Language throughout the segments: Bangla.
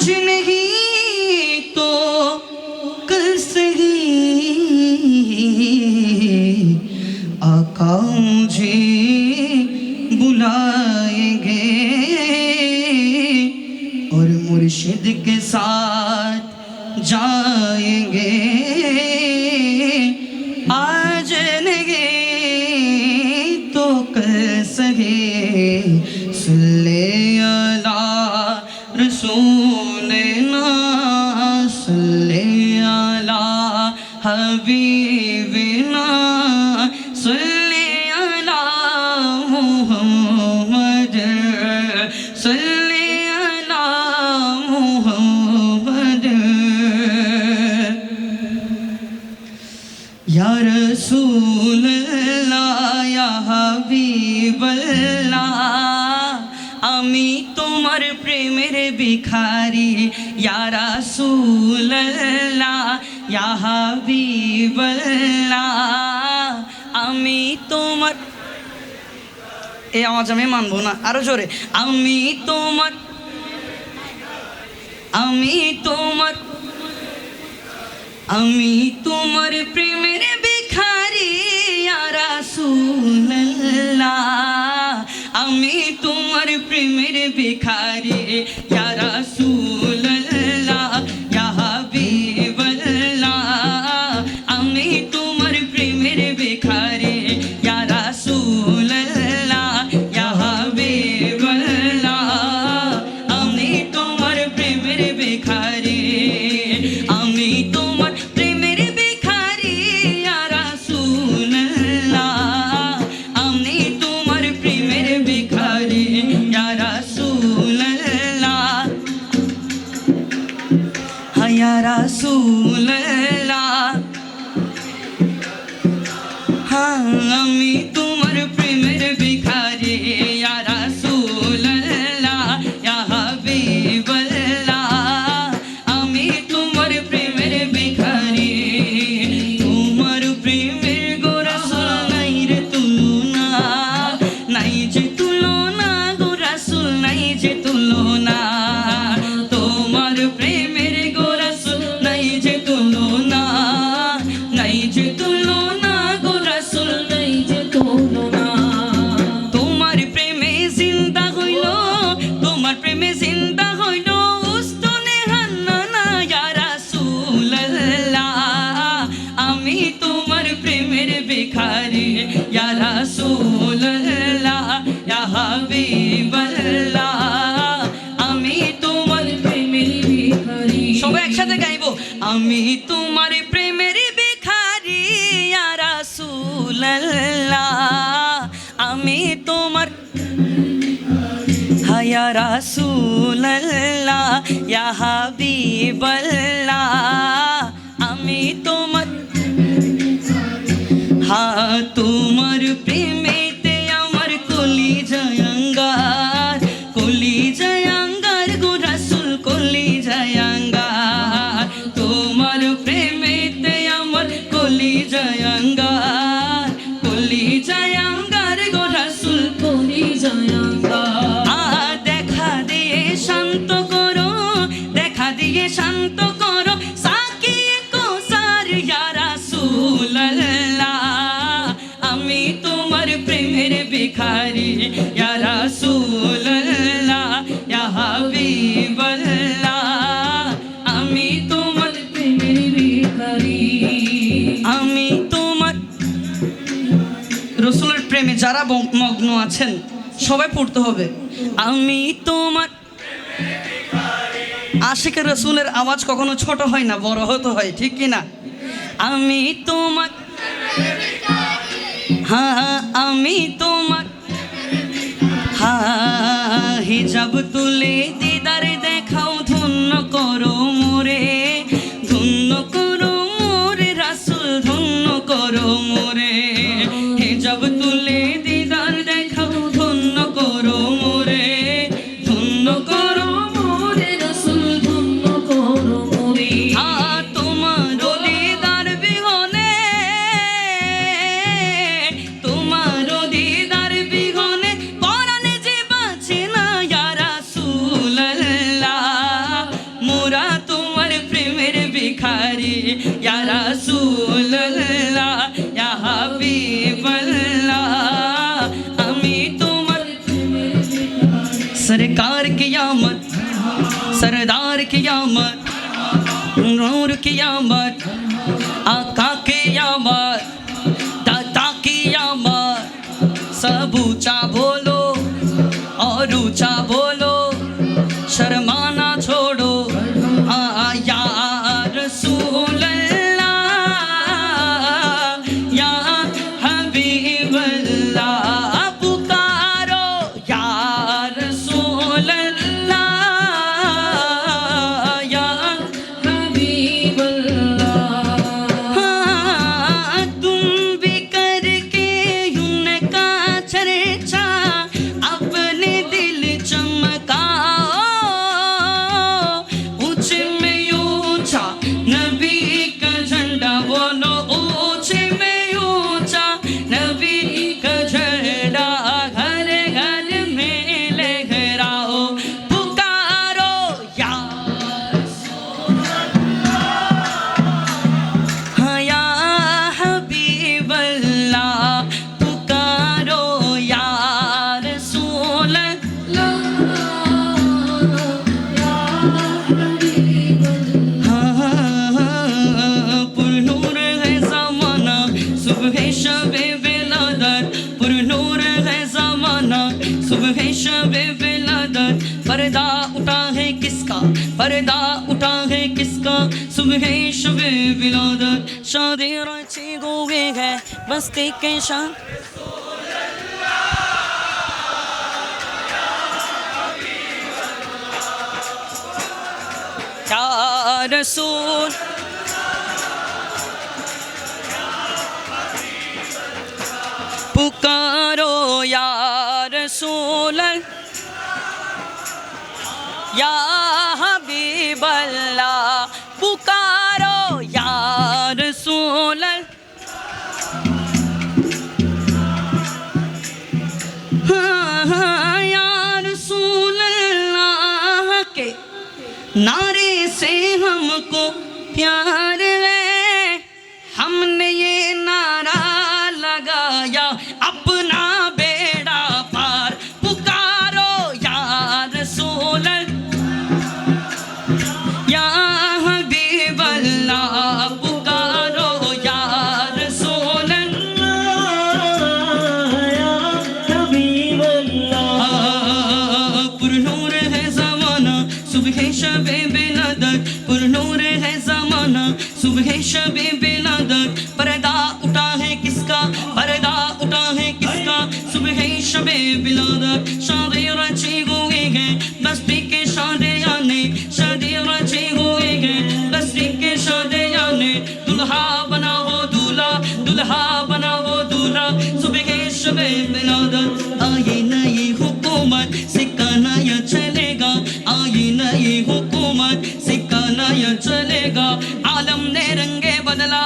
آج نہیں تو کل سہی آقا مجھے بلائیں گے اور مرشد کے ساتھ جائیں گے۔ آج نہیں تو کل سہی یا رسول اللہ আমি তোমার প্রেমের ভিখারি। ইয়া রাসূল আল্লাহ ইয়া আমি তোমার এ আওয়াজ আমি মানবো না, আরও জোরে। আমি তোমার আমি তোমার আমি তোমার প্রেমের ভিখারি ইয়া রাসূলুল্লাহ। আমি তোমার প্রেমের ভিখারি ইয়া আমি তোমার প্রেমের ভিখারি ইয়া রাসূলুল্লাহ ইয়া আমি তোমার প্রেমের ভিখারি তোমার প্রেমের গো রাসূল নাই রে তুলনা নাই যে তুলনা গো রাসূল নাই যে তুলনা তোমার প্রেমের ভিখারি, ইয়া রাসূলুল্লাহ, ইয়া হাবিবাল্লাহ, আমি তোমার প্রেমের ভিখারি। সবাই একসাথে গাইবো, আমি তোমার প্রেমের ভিখারি, ইয়া রাসূলুল্লাহ, আমি তোমার হায়া রাসূলুল্লাহ, ইয়া হাবিবাল্লাহ। quanto যারা মগ্ন আছেন, সবাই পড়তে হবে। আমি তোমার আশিকের রসুলের আওয়াজ কখনো ছোট হয় না, বড় হতে হয়, ঠিক কি না আমি তোমার হা আমি তোমার হা হিজাব তুলে দিদারে দেখাও ধন্য করো। নূর কিয়ামত আকা بلادر، شادی رچی گوگے گئے، بستی کے شان یا رسول۔ پکارو یا رسول۔ یا حبیب اللہ۔ بلادت شادی رچی ہوئی شادی نے شادی دلہا بنا وہ صبح کے شب بلادت آئی نئی حکومت سکہ نیا چلے گا آئی نئی حکومت سکہ نیا چلے گا عالم نے رنگے بدلا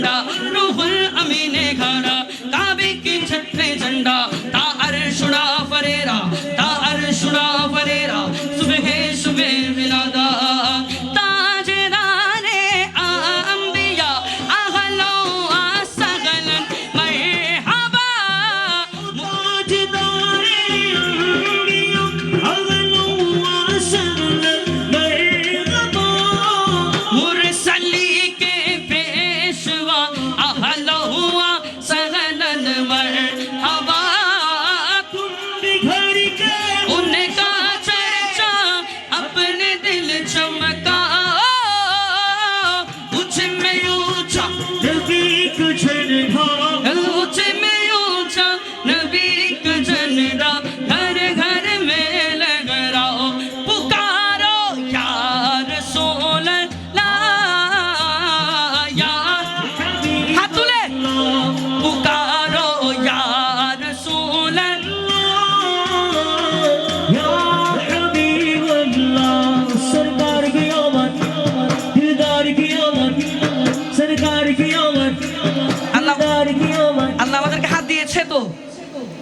大爱魂。नबी का झंडा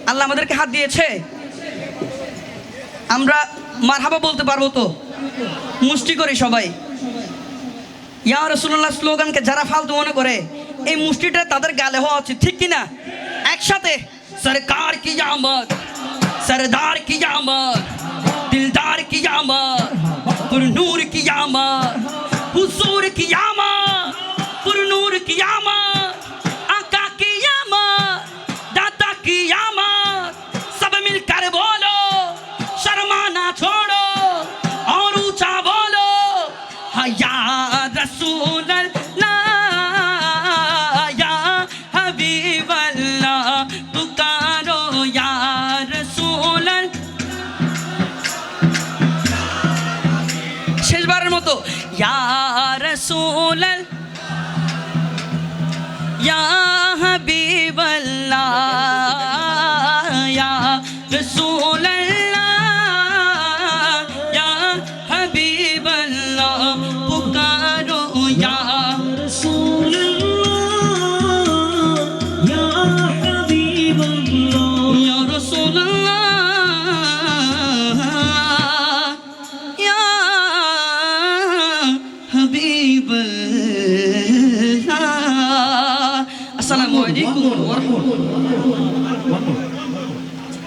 আল্লাহ আমাদেরকে হাত দিয়েছে। আমরা মারহাবা বলতে পারব তো? মুষ্টি করি সবাই। ইয়া রসুল্লাহ স্লোগানকে যারা ফালতু মনে করে, এই মুষ্টিটা তাদের গালে হওয়া উচিত, ঠিক কিনা একসাথে, সরকার কি আমার সরদার কি আমার या